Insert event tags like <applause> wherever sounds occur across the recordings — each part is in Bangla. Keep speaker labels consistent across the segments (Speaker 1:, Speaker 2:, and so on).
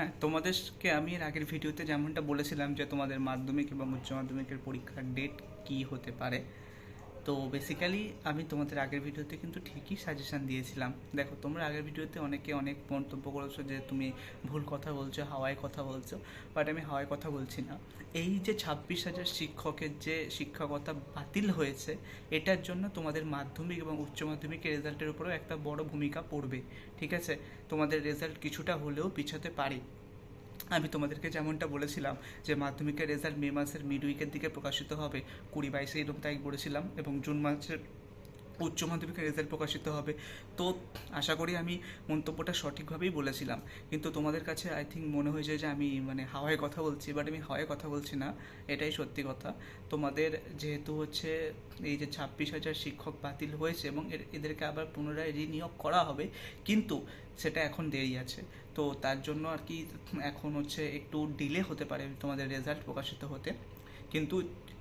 Speaker 1: হ্যাঁ তোমাদেরকে আমি এর আগের ভিডিওতে যেমনটা বলেছিলাম যে তোমাদের মাধ্যমিক এবং উচ্চ মাধ্যমিকের পরীক্ষার ডেট কি হতে পারে তো বেসিক্যালি আমি তোমাদের আগের ভিডিওতে কিন্তু ঠিকই সাজেশন দিয়েছিলাম। দেখো, তোমরা আগের ভিডিওতে অনেকে অনেক মন্তব্য করেছ যে তুমি ভুল কথা বলছো, হাওয়ায় কথা বলছো বাট আমি হাওয়ায় কথা বলছি না। এই যে ছাব্বিশ হাজার শিক্ষকের যে শিক্ষকতা বাতিল হয়েছে, এটার জন্য তোমাদের মাধ্যমিক এবং উচ্চ মাধ্যমিকের রেজাল্টের উপরেও একটা বড় ভূমিকা পড়বে, ঠিক আছে? তোমাদের রেজাল্ট কিছুটা হলেও পিছাতে পারে। আমি তোমাদেরকে যেমনটা বলেছিলাম যে মাধ্যমিকের রেজাল্ট মে মাসের মিড উইকের দিকে প্রকাশিত হবে, কুড়ি বাইশে, এরকম তারিখ বলেছিলাম এবং জুন মাসের উচ্চ মাধ্যমিকের রেজাল্ট প্রকাশিত হবে। তো আশা করি আমি মন্তব্যটা সঠিকভাবেই বলেছিলাম। কিন্তু তোমাদের কাছে আই থিঙ্ক মনে হয়েছে যে আমি মানে হাওয়ায় কথা বলছি বাট আমি হাওয়ায় কথা বলছি না। এটাই সত্যি কথা। তোমাদের যেহেতু হচ্ছে এই যে ছাব্বিশ হাজার শিক্ষক বাতিল হয়েছে এবং এদেরকে আবার পুনরায় রিনিয়োগ করা হবে, কিন্তু সেটা এখন দেরি আছে। তো তার জন্য আর কি এখন হচ্ছে একটু ডিলে হতে পারে তোমাদের রেজাল্ট প্রকাশিত হতে। কিন্তু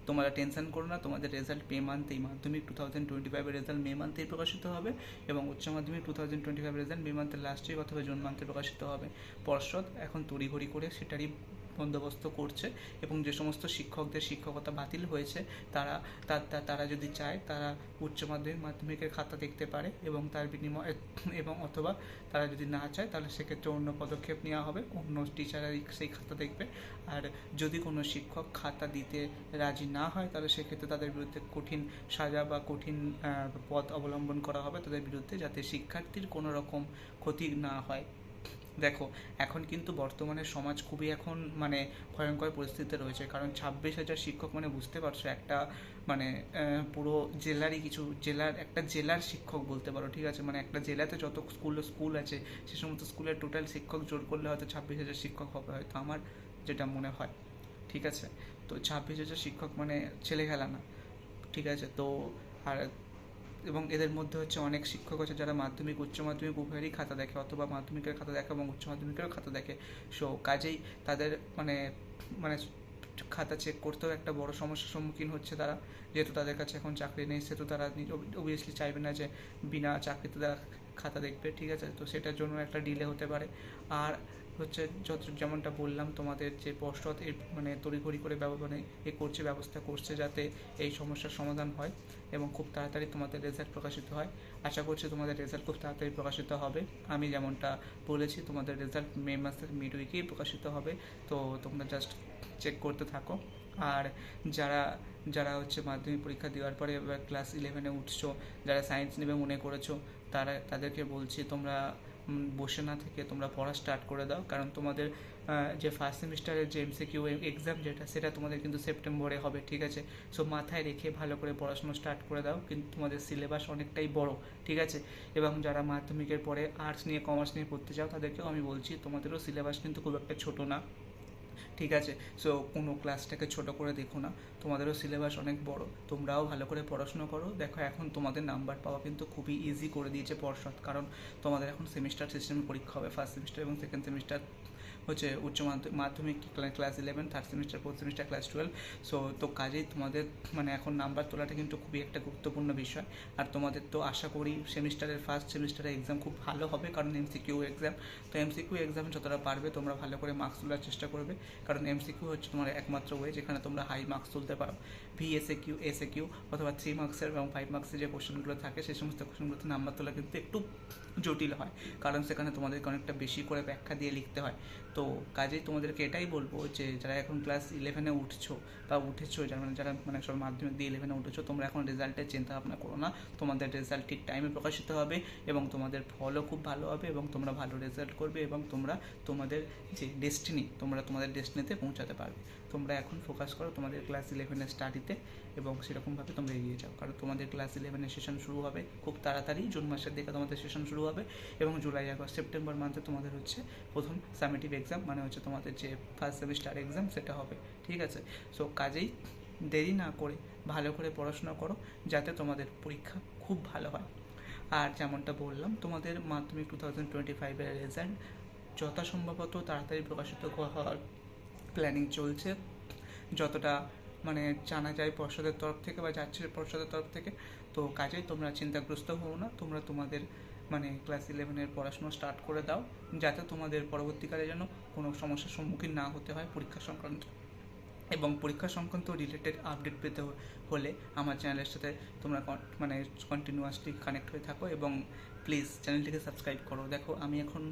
Speaker 1: তোমরা টেনশন করো না, তোমাদের রেজাল্ট মে মান্থেই মাধ্যমিক টু থাউজেন্ড টোয়েন্টি ফাইভের রেজাল্ট মে মান্থেই প্রকাশিত হবে এবং উচ্চ মাধ্যমিক টু থাউজেন্ড টোয়েন্টি ফাইভের রেজাল্ট মে মান্থের লাস্ট অথবা জুন মান্থে প্রকাশিত হবে। পর্ষদ এখন তড়িঘড়ি করে সেটারই বন্দোবস্ত করছে এবং যে সমস্ত শিক্ষকদের শিক্ষকতা বাতিল হয়েছে, তারা তারা যদি চায়, তারা উচ্চ মাধ্যমিক, মাধ্যমিকের খাতা দেখতে পারে এবং তার বিনিময়ে <coughs> এবং অথবা তারা যদি না চায়, তাহলে সেক্ষেত্রে অন্য পদক্ষেপ নেওয়া হবে, অন্য টিচাররা সেই খাতা দেখবে। আর যদি কোনো শিক্ষক খাতা দিতে রাজি না হয়, তাহলে সেক্ষেত্রে তাদের বিরুদ্ধে কঠিন সাজা বা কঠিন পথ অবলম্বন করা হবে তাদের বিরুদ্ধে, যাতে শিক্ষার্থীর কোনো রকম ক্ষতি না হয়। দেখো, এখন কিন্তু বর্তমানে সমাজ খুবই এখন মানে ভয়ঙ্কর পরিস্থিতিতে রয়েছে। কারণ ছাব্বিশ হাজার শিক্ষক মানে বুঝতে পারছ, একটা মানে পুরো জেলারই কিছু, জেলার, একটা জেলার শিক্ষক বলতে পারো, ঠিক আছে? মানে একটা জেলাতে যত স্কুল স্কুল আছে, সে সমস্ত স্কুলের টোটাল শিক্ষক জোর করলে হয়তো ছাব্বিশ হাজার শিক্ষক হবে, হয়তো আমার যেটা মনে হয়, ঠিক আছে? তো ছাব্বিশ হাজার শিক্ষক মানে ছেলে খেলা না, ঠিক আছে? তো আর এবং এদের মধ্যে হচ্ছে অনেক শিক্ষক আছে যারা মাধ্যমিক, উচ্চ মাধ্যমিক উভয়েরই খাতা দেখে অথবা মাধ্যমিকের খাতা দেখে এবং উচ্চ মাধ্যমিকেরও খাতা দেখে। সো কাজেই তাদের মানে মানে খাতা চেক করতেও একটা বড় সমস্যার সম্মুখীন হচ্ছে তারা। যেহেতু তাদের কাছে এখন চাকরি নেই, সেহেতু তারা অবভিয়াসলি চাইবে না যে বিনা চাকরিতে তারা খাতা দেখবে, ঠিক আছে? তো সেটার জন্য একটা ডিলে হতে পারে। আর হচ্ছে যত যেমনটা বললাম, তোমাদের যে পর্ষদ এর মানে তড়িঘড়ি করে মানে এ করছে, ব্যবস্থা করছে যাতে এই সমস্যার সমাধান হয় এবং খুব তাড়াতাড়ি তোমাদের রেজাল্ট প্রকাশিত হয়। আশা করছি তোমাদের রেজাল্ট খুব তাড়াতাড়ি প্রকাশিত হবে। আমি যেমনটা বলেছি, তোমাদের রেজাল্ট মে মাসের মিড উইকেই প্রকাশিত হবে। তো তোমরা জাস্ট চেক করতে থাকো। আর যারা যারা হচ্ছে মাধ্যমিক পরীক্ষা দেওয়ার পরে ক্লাস ইলেভেনে উঠছো, যারা সায়েন্স নেবে মনে করেছ, তারা, তাদেরকে বলছি তোমরা বসে না থেকে তোমরা পড়া স্টার্ট করে দাও। কারণ তোমাদের যে ফার্স্ট সেমিস্টারের যে এমসিকিউ এক্সাম যেটা, সেটা তোমাদের কিন্তু সেপ্টেম্বরে হবে, ঠিক আছে? সো মাথায় রেখে ভালো করে পড়াশোনা স্টার্ট করে দাও। কিন্তু তোমাদের সিলেবাস অনেকটাই বড়, ঠিক আছে? এবং যারা মাধ্যমিকের পরে আর্টস নিয়ে কমার্স নিয়ে পড়তে চাও, তাদেরকেও আমি বলছি, তোমাদেরও সিলেবাস কিন্তু খুব একটা ছোটো না। ঠিক আছে? সো কোনো ক্লাসটাকে ছোট করে দেখো না। তোমাদেরও সিলেবাস অনেক বড়। তোমরাও ভালো করে পড়াশুনো করো। দেখো, এখন তোমাদের নাম্বার পাওয়া কিন্তু খুবই ইজি করে দিয়েছে পর্ষদ। কারণ তোমাদের এখন সেমিস্টার সিস্টেমে পরীক্ষা হবে ফার্স্ট সেমিস্টার এবং সেকেন্ড সেমিস্টার হচ্ছে Uchcha Madhyamik class eleven third semester fourth semester class twelve so তো কাজেই তোমাদের মানে এখন নাম্বার তোলাটা কিন্তু খুবই একটা গুরুত্বপূর্ণ বিষয়। আর তোমাদের তো আশা করি সেমিস্টারের ফার্স্ট সেমিস্টারের এক্সাম খুব ভালো হবে, কারণ এমসিকিউ এক্সাম তো এমসিকিউ এক্সাম যতটা পারবে তোমরা ভালো করে মার্কস তোলার চেষ্টা করবে। কারণ এমসিকিউ হচ্ছে তোমার একমাত্র ওয়ে যেখানে তোমরা হাই মার্কস তুলতে পারো। VSAQ SA Q অথবা থ্রি মার্কসের এবং ফাইভ মার্কসের যে কোশ্চেনগুলো থাকে, সেই সমস্ত কোশ্চেনগুলোতে নাম্বার তোলা কিন্তু একটু জটিল হয়। কারণ সেখানে তোমাদেরকে অনেকটা বেশি করে ব্যাখ্যা দিয়ে লিখতে হয়। তো কাজেই তোমাদেরকে এটাই বলব যে, যারা এখন ক্লাস ইলেভেনে উঠছো বা উঠেছো, যারা মানে যারা মানে সব মাধ্যমিক দিয়ে ইলেভেনে উঠেছো, তোমরা এখন রেজাল্টের চিন্তা ভাবনা করো না। তোমাদের রেজাল্ট ঠিক টাইমে প্রকাশিত হবে এবং তোমাদের ফলও খুব ভালো হবে এবং তোমরা ভালো রেজাল্ট করবে এবং তোমরা তোমাদের যে ডেস্টিনি তোমরা তোমাদের ডেস্টিনিতে পৌঁছাতে পারবে। তোমরা এখন ফোকাস করো তোমাদের ক্লাস ইলেভেনের স্টাডিতে এবং সেরকমভাবে তোমরা এগিয়ে যাও। কারণ তোমাদের ক্লাস ইলেভেনের সেশন শুরু হবে খুব তাড়াতাড়ি, জুন মাসের দিকে তোমাদের সেশন শুরু হবে এবং জুলাই, আগস্ট, সেপ্টেম্বর মান্থে তোমাদের হচ্ছে প্রথম সামেটিভ এক্সাম মানে হচ্ছে তোমাদের যে ফার্স্ট সেমিস্টার এক্সাম সেটা হবে, ঠিক আছে? সো কাজেই দেরি না করে ভালো করে পড়াশোনা করো যাতে তোমাদের পরীক্ষা খুব ভালো হয়। আর যেমনটা বললাম, তোমাদের মাধ্যমিক টু থাউজেন্ড টোয়েন্টি ফাইভের রেজাল্ট যথাসম্ভবত তাড়াতাড়ি প্রকাশিত হওয়ার প্ল্যানিং চলছে। যতটা মানে জানা যায় পর্ষদের তরফ থেকে বা যাচ্ছে পর্ষদের তরফ থেকে, তো কাজেই তোমরা চিন্তাগ্রস্ত হও না। তোমরা তোমাদের মানে ক্লাস ইলেভেনের পড়াশোনা স্টার্ট করে দাও, যাতে তোমাদের পরবর্তীকালে যেন কোনো সমস্যার সম্মুখীন না হতে হয় পরীক্ষা সংক্রান্ত। এবং পরীক্ষা সংক্রান্ত রিলেটেড আপডেট পেতে হলে আমার চ্যানেলের সাথে তোমরা মানে কন্টিনিউয়াসলি কানেক্ট হয়ে থাকো এবং প্লিজ চ্যানেলটিকে সাবস্ক্রাইব করো। দেখো, আমি এখন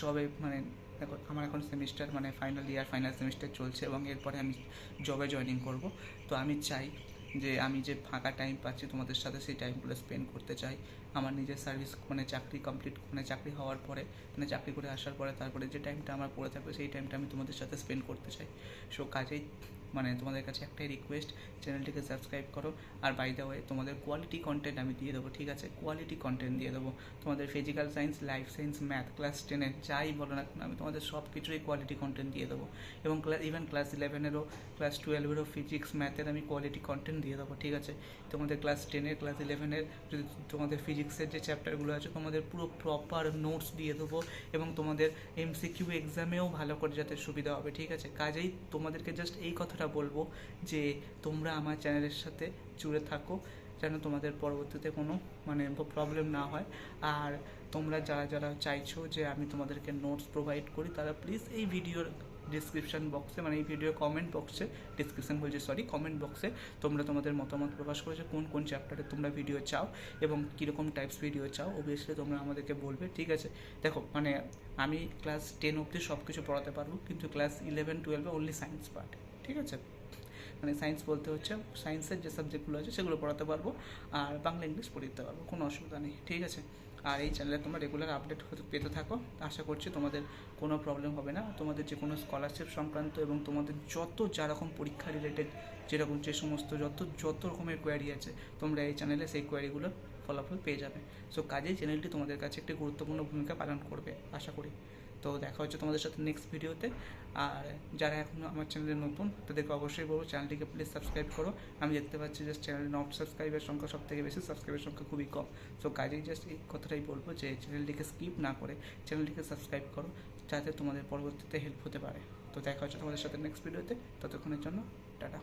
Speaker 1: সবে মানে দেখো আমার এখন সেমিস্টার মানে ফাইনাল ইয়ার ফাইনাল সেমিস্টার চলছে এবং এরপরে আমি জবে জয়নিং করব। তো আমি চাই যে আমি যে ফাঁকা টাইম পাচ্ছি তোমাদের সাথে সেই টাইমগুলো স্পেন্ড করতে চাই। আমার নিজের সার্ভিস মানে চাকরি কমপ্লিট মানে চাকরি হওয়ার পরে মানে চাকরি করে আসার পরে, তারপরে যে টাইমটা আমার পড়ে থাকবে, সেই টাইমটা আমি তোমাদের সাথে স্পেন্ড করতে চাই। সো কাজেই মানে তোমাদের কাছে একটাই রিকোয়েস্ট চ্যানেলটিকে সাবস্ক্রাইব করো। আর বাই দ্য ওয়ে তোমাদের কোয়ালিটি কন্টেন্ট আমি দিয়ে দেবো, ঠিক আছে? কোয়ালিটি কন্টেন্ট দিয়ে দেবো। তোমাদের physical science life science math class টেনের যাই বলো না আমি তোমাদের সব কিছুরই কোয়ালিটি কন্টেন্ট দিয়ে দেবো। এবং ক্লাস ইভেন ক্লাস ইলেভেনেরও ক্লাস টুয়েলভেরও ফিজিক্স ম্যাথের আমি কোয়ালিটি কন্টেন্ট দিয়ে দেবো, ঠিক আছে? তোমাদের ক্লাস টেনের ক্লাস ইলেভেনের যদি তোমাদের ফিজিক্সের যে চ্যাপ্টারগুলো আছে, তোমাদের পুরো প্রপার নোটস দিয়ে দেবো এবং তোমাদের এমসিকিউ এক্সামেও ভালো করে যাতে সুবিধা হবে, ঠিক আছে? কাজেই তোমাদেরকে জাস্ট এই কথাটা বলব যে তোমরা আমার চ্যানেলের সাথে জুড়ে থাকো, যেন তোমাদের পরবর্তীতে কোনো মানে প্রবলেম না হয়। আর তোমরা যারা যারা চাইছো যে আমি তোমাদেরকে নোটস প্রোভাইড করি, তারা প্লিজ এই ভিডিওর ডিসক্রিপশন বক্সে মানে এই ভিডিও কমেন্ট বক্সে ডিসক্রিপশন বলছি সরি কমেন্ট বক্সে তোমরা তোমাদের মতামত প্রকাশ করেছ, কোন কোন চ্যাপ্টারে তোমরা ভিডিও চাও এবং কীরকম টাইপস ভিডিও চাও অবভিয়াসলি তোমরা আমাদেরকে বলবে, ঠিক আছে? দেখো মানে আমি ক্লাস টেন অবধি সব কিছু পড়াতে পারব, কিন্তু ক্লাস ইলেভেন টুয়েলভে অনলি সায়েন্স পার্ট ঠিক আছে? মানে সায়েন্স বলতে হচ্ছে সায়েন্সের যে সাবজেক্টগুলো আছে সেগুলো পড়াতে পারব আর বাংলা ইংলিশ পড়ে দিতে পারব, কোনো অসুবিধা নেই, ঠিক আছে? আর এই চ্যানেলে তোমরা রেগুলার আপডেট হতে পেতে থাকো। আশা করছি তোমাদের কোনো প্রবলেম হবে না। তোমাদের যে কোনো স্কলারশিপ সংক্রান্ত এবং তোমাদের যত যা রকম পরীক্ষা রিলেটেড যেরকম যে সমস্ত যত যত রকমের কোয়ারি আছে, তোমরা এই চ্যানেলে সেই কোয়ারিগুলোর ফলাফল পেয়ে যাবে। সো কাজেই চ্যানেলটি তোমাদের কাছে একটি গুরুত্বপূর্ণ ভূমিকা পালন করবে, আশা করি। তো দেখা হচ্ছে তোমাদের সাথে নেক্সট ভিডিওতে আর যারা এখনও আমার চ্যানেলে নতুন, তাদেরকে অবশ্যই বলব চ্যানেলটিকে প্লিজ সাবস্ক্রাইব করো। আমি দেখতে পাচ্ছি যে চ্যানেলে নট সাবস্ক্রাইবের সংখ্যা সব থেকে বেশি সাবস্ক্রাইবের সংখ্যা খুবই কম। সো কাজেই জাস্ট এই কথাটাই বলব যে চ্যানেলটিকে স্কিপ না করে চ্যানেলটিকে সাবস্ক্রাইব করো, যাতে তোমাদের পরবর্তীতে হেল্প হতে পারে। তো দেখা হচ্ছে তোমাদের সাথে নেক্সট ভিডিওতে ততক্ষণের জন্য, টাটা।